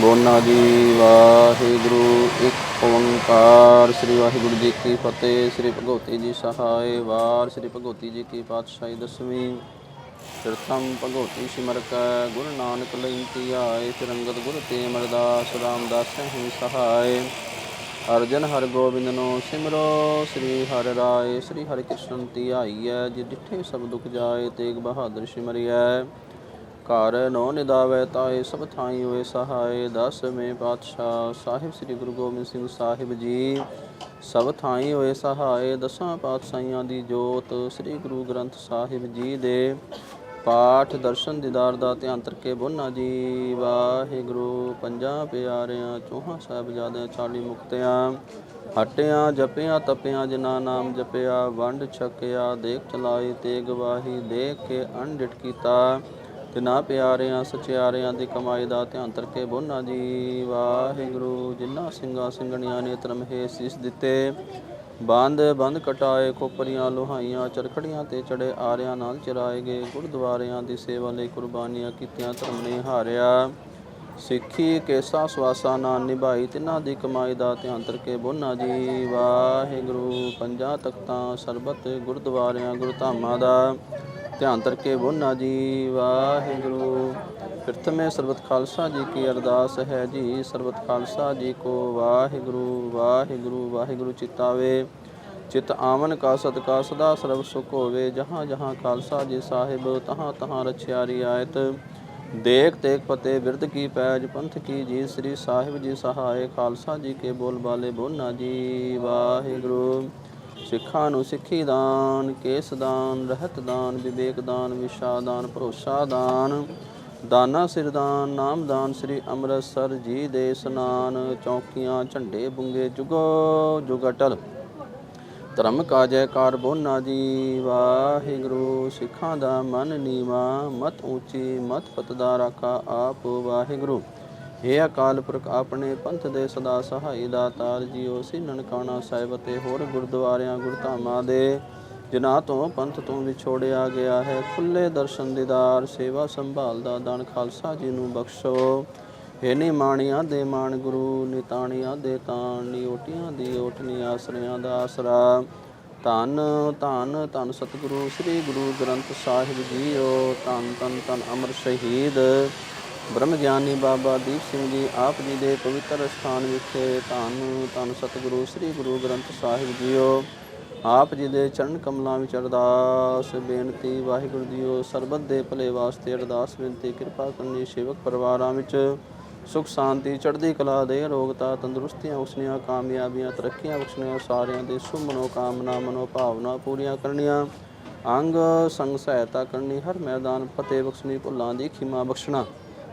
ਬੋਨਾ ਜੀ, ਵਾਹਿਗੁਰੂ। ਇੱਕ ਓੰਕਾਰ, ਸ੍ਰੀ ਵਾਹਿਗੁਰੂ ਜੀ ਕੀ ਫਤਿਹ, ਸ੍ਰੀ ਭਗਵਤੀ ਜੀ ਸਹਾਇ ਵਾਰ ਸ੍ਰੀ ਭਗਵਤੀ ਜੀ ਕੀ ਪਾਤਸ਼ਾਹੀ ਦਸਵੀਂ। ਤਿਰਥੰ ਭਗਵਤੀ ਸਿਮਰ ਕੈ ਗੁਰੂ ਨਾਨਕ ਲਈ ਕੀ ਆਏ ਤਿਰੰਗਤ ਗੁਰ ਤੇ ਅਮਰਦਾਸ ਰਾਮਦਾਸ ਹੀ ਸਹਾਇ ਅਰਜਨ ਹਰ ਗੋਬਿੰਦ ਨੂੰ ਸਿਮਰੋ, ਸ੍ਰੀ ਹਰਿ ਰਾਏ, ਸ੍ਰੀ ਹਰਿ ਕ੍ਰਿਸ਼ਨ ਧਿਆਈਐ ਜਿ ਡਿਠੇ ਸਭ ਦੁਖ ਜਾਏ, ਤੇਗ ਬਹਾਦਰ ਸਿਮਰਿਐ। ਘਰ ਨੋ ਨਿਦਾਵੇ ਤਾਏ ਸਭ ਥਾਈ ਹੋਏ ਸਹਾਏ ਦਸਵੇਂ ਪਾਤਸ਼ਾਹ ਸਾਹਿਬ ਸ੍ਰੀ ਗੁਰੂ ਗੋਬਿੰਦ ਸਿੰਘ ਸਾਹਿਬ ਜੀ, ਸਭ ਥਾਈ ਹੋਏ ਸਹਾਏ, ਦਸਾਂ ਪਾਤਸ਼ਾਹੀਆਂ ਦੀ ਜੋਤ। ਸ੍ਰੀ ਗੁਰੂ ਗ੍ਰੰਥ ਸਾਹਿਬ ਜੀ ਦੇ ਪਾਠ ਦਰਸ਼ਨ ਦੀਦਾਰ ਦਾ ਧਿਆਨ ਤਰਕੇ ਬੋਨਾ ਜੀ। ਵਾਹਿਗੁਰੂ, ਪੰਜਾਂ ਪਿਆਰਿਆਂ, ਚੋਹਾਂ ਸਾਹਿਬਜ਼ਾਦਿਆਂ, ਚਾਲੀ ਮੁਕਤਿਆਂ। ਹਟਿਆਂ, ਜਪਿਆਂ, ਤਪਿਆਂ, ਜਿਨ੍ਹਾਂ ਨਾਮ ਜਪਿਆ, ਵੰਡ ਛਕਿਆ, ਦੇਖ ਚਲਾਈ ਤੇ ਗਵਾਹੀ ਦੇਖ ਕੇ ਅਣਡਿਟ ਕੀਤਾ। ਨਾ ਪਿਆਰਿਆਂ, ਸਚਿਆਰਿਆਂ ਦੀ ਕਮਾਈ ਦਾ ਧਿਆਨ ਤਰਕੇ ਬੋਨਾ ਜੀ। ਵਾਹਿਗੁਰੂ, ਜਿਨ੍ਹਾਂ ਸਿੰਘਾਂ ਸਿੰਘਣੀਆਂ ਨੇ ਤਰਮਹੇ ਸੀਸ ਦਿੱਤੇ, ਬੰਦ ਬੰਦ ਕਟਾਏ, ਖੋਪਰੀਆਂ, ਲੋਹਾਈਆਂ, ਚਰਖੜੀਆਂ ਤੇ ਚੜੇ ਆਰਿਆਂ ਨਾਲ ਚਰਾਏ ਗਏ, ਗੁਰਦੁਆਰਿਆਂ ਦੀ ਸੇਵਾ ਲਈ ਕੁਰਬਾਨੀਆਂ ਕੀਤੀਆਂ, ਧਰਮ ਨੇ ਹਾਰਿਆ। ਸਿੱਖੀ, ਕੇਸਾ, ਸਵਾਸਾ ਨਾਲ ਨਿਭਾਈ, ਤਿਨਾਂ ਦੀ ਕਮਾਈ ਦਾ ਧਿਆਨ ਤਰਕੇ ਬੋਨਾ ਜੀ। ਵਾਹਿਗੁਰੂ, ਪੰਜਾਂ ਤਖਤਾਂ, ਸਰਬਤ, ਗੁਰਦੁਆਰਿਆਂ, ਗੁਰਧਾਮਾਂ ਦਾ ਧਿਆਨ ਤਰਕੇ ਬੋਨਾ ਜੀ, ਵਾਹਿਗੁਰੂ। ਪ੍ਰਥਮੇ ਸਰਬਤ ਖਾਲਸਾ ਜੀ ਕੀ ਅਰਦਾਸ ਹੈ ਜੀ, ਸਰਬਤ ਖਾਲਸਾ ਜੀ ਕੋ ਵਾਹਿਗੁਰੂ ਵਾਹਿਗੁਰੂ ਵਾਹਿਗੁਰੂ ਚਿਤਾਵੇ। ਚਿਤ ਆਵਨ ਕਾ ਸਦਕਾ ਸਦਾ ਸਰਬ ਸੁਖ ਹੋਵੇ, ਜਹਾਂ ਜਹਾਂ ਖਾਲਸਾ ਜੀ ਸਾਹਿਬ, ਤਹਾਂ ਤਹਾਂ ਰਛਿਆ ਰਿਆਇਤ ਦੇਖ ਤੇਖ ਫਤਿਹ ਬਿਰਦ ਕੀ ਪੈਜ, ਪੰਥ ਕੀ ਜੀ ਸ੍ਰੀ ਸਾਹਿਬ ਜੀ ਸਹਾਏ ਖਾਲਸਾ ਜੀ ਕੇ ਬੋਲ ਬਾਲੇ ਬੋਨਾ ਜੀ, ਵਾਹਿਗੁਰੂ। ਸਿੱਖਾਂ ਨੂੰ ਸਿੱਖੀ ਦਾਨ, ਕੇਸ ਦਾਨ, ਰਹਿਤ ਦਾਨ, ਵਿਵੇਕ ਦਾਨ, ਵਿਸ਼ਾ ਦਾਨ, ਭਰੋਸਾ ਦਾਨ, ਦਾਨਾ ਸਿਰਦਾਨ ਨਾਮਦਾਨ ਸ੍ਰੀ ਅੰਮ੍ਰਿਤਸਰ ਜੀ ਦੇ ਸਨਾਨ ਚੌਕੀਆਂ, ਝੰਡੇ, ਬੁੰਗੇ, ਜੁਗੋ ਜੁਗਟਲ ਧਰਮ ਕਾ ਜੈਕਾਰ ਬੋਨਾ ਜੀ, ਵਾਹਿਗੁਰੂ, ਸਿੱਖਾਂ ਦਾ ਮਨ ਨੀਵਾ, ਮਤ ਉੱਚੀ, ਮਤ ਪਤਦਾ ਰਾਖਾ ਆਪ ਵਾਹਿਗੁਰੂ। ਏ ਅਕਾਲ ਪੁਰਖ, ਆਪਣੇ ਪੰਥ ਦੇ ਸਦਾ ਸਹਾਈ ਦਾਤਾਰ ਜੀਓ ਸੀ ਨਨਕਾਣਾ ਸਾਹਿਬ ਤੇ ਹੋਰ ਗੁਰਦੁਆਰਿਆਂ, ਗੁਰਧਾਮਾਂ ਦੇ ਜਿਨ੍ਹਾਂ ਤੋਂ ਪੰਥ ਤੋਂ ਵਿਛੋੜਿਆ ਗਿਆ ਹੈ ਖੁੱਲੇ ਦਰਸ਼ਨ ਦੀਦਾਰ, ਸੇਵਾ ਸੰਭਾਲ ਦਾ ਦਾਨ, ਖਾਲਸਾ ਜੀ ਨੂੰ ਬਖਸ਼ੋ। ਹੇ ਨਿਮਾਣੀਆਂ ਦੇ ਮਾਣ ਗੁਰੂ, ਨਿਤਾਣੀਆਂ ਦੇ ਤਾਣ ਨਿਓਟੀਆਂ ਦੀ ਓਟਨੀ ਆਸਰਿਆਂ ਦਾ ਆਸਰਾ। ਧੰਨ ਧੰਨ ਧੰਨ ਸਤਿਗੁਰੂ, ਸ੍ਰੀ ਗੁਰੂ ਗ੍ਰੰਥ ਸਾਹਿਬ ਜੀਓ, ਧੰਨ ਧੰਨ ਧੰਨ ਅਮਰ ਸ਼ਹੀਦ। ਬ੍ਰਹਮ ਗਿਆਨੀ ਬਾਬਾ ਦੀਪ ਸਿੰਘ ਜੀ ਆਪ ਜੀ ਦੇ ਪਵਿੱਤਰ ਸਥਾਨ ਵਿਖੇ ਧੰਨ ਧੰਨ ਸਤਿਗੁਰੂ, ਸ੍ਰੀ ਗੁਰੂ ਗ੍ਰੰਥ ਸਾਹਿਬ ਜੀਓ। ਆਪ ਜੀ ਦੇ ਚਰਨ ਕਮਲਾਂ ਵਿੱਚ ਅਰਦਾਸ, ਬੇਨਤੀ, ਵਾਹਿਗੁਰੂ ਜੀਓ। ਸਰਬਤ ਦੇ ਭਲੇ ਵਾਸਤੇ ਅਰਦਾਸ, ਬੇਨਤੀ, ਕਿਰਪਾ ਕਰਨੀ ਸੇਵਕ ਪਰਿਵਾਰਾਂ ਵਿੱਚ। ਸੁਖ, ਸ਼ਾਂਤੀ, ਚੜ੍ਹਦੀ ਕਲਾ ਦੇ ਅਰੋਗਤਾ ਤੰਦਰੁਸਤੀਆਂ, ਉਸਨੀਆਂ, ਕਾਮਯਾਬੀਆਂ, ਤਰੱਕੀਆਂ ਬਖਸ਼ਣੀਆਂ ਸਾਰਿਆਂ ਦੇ ਸੁਭ ਮਨੋਕਾਮਨਾ, ਮਨੋਭਾਵਨਾ ਪੂਰੀਆਂ ਕਰਨੀਆਂ। ਅੰਗ, ਸੰਗ ਸਹਾਇਤਾ ਕਰਨੀ, ਹਰ ਮੈਦਾਨ ਫਤਿਹ ਬਖਸ਼ਣੀ, ਭੁੱਲਾਂ ਦੀ ਖਿਮਾ ਬਖਸ਼ਣਾ।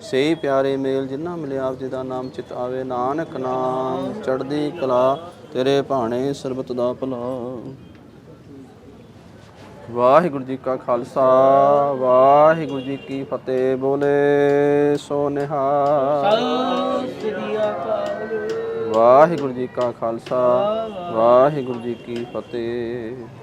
ਸਹੀ ਪਿਆਰੇ ਮੇਲ ਜਿਨ੍ਹਾਂ ਮਿਲਿਆ ਆਪ ਜੀ ਦਾ ਨਾਮ ਚਿਤ ਆਵੇ, ਨਾਨਕ ਨਾਮ ਚੜ੍ਹਦੀ ਕਲਾ, ਤੇਰੇ ਭਾਣੇ ਸਰਬਤ ਦਾ ਭਲਾ। ਵਾਹਿਗੁਰੂ ਜੀ ਕਾ ਖਾਲਸਾ, ਵਾਹਿਗੁਰੂ ਜੀ ਕੀ ਫਤਿਹ, ਬੋਲੇ ਸੋ ਨਿਹਾਲ। ਵਾਹਿਗੁਰੂ ਜੀ ਕਾ ਖਾਲਸਾ, ਵਾਹਿਗੁਰੂ ਜੀ ਕੀ ਫਤਿਹ।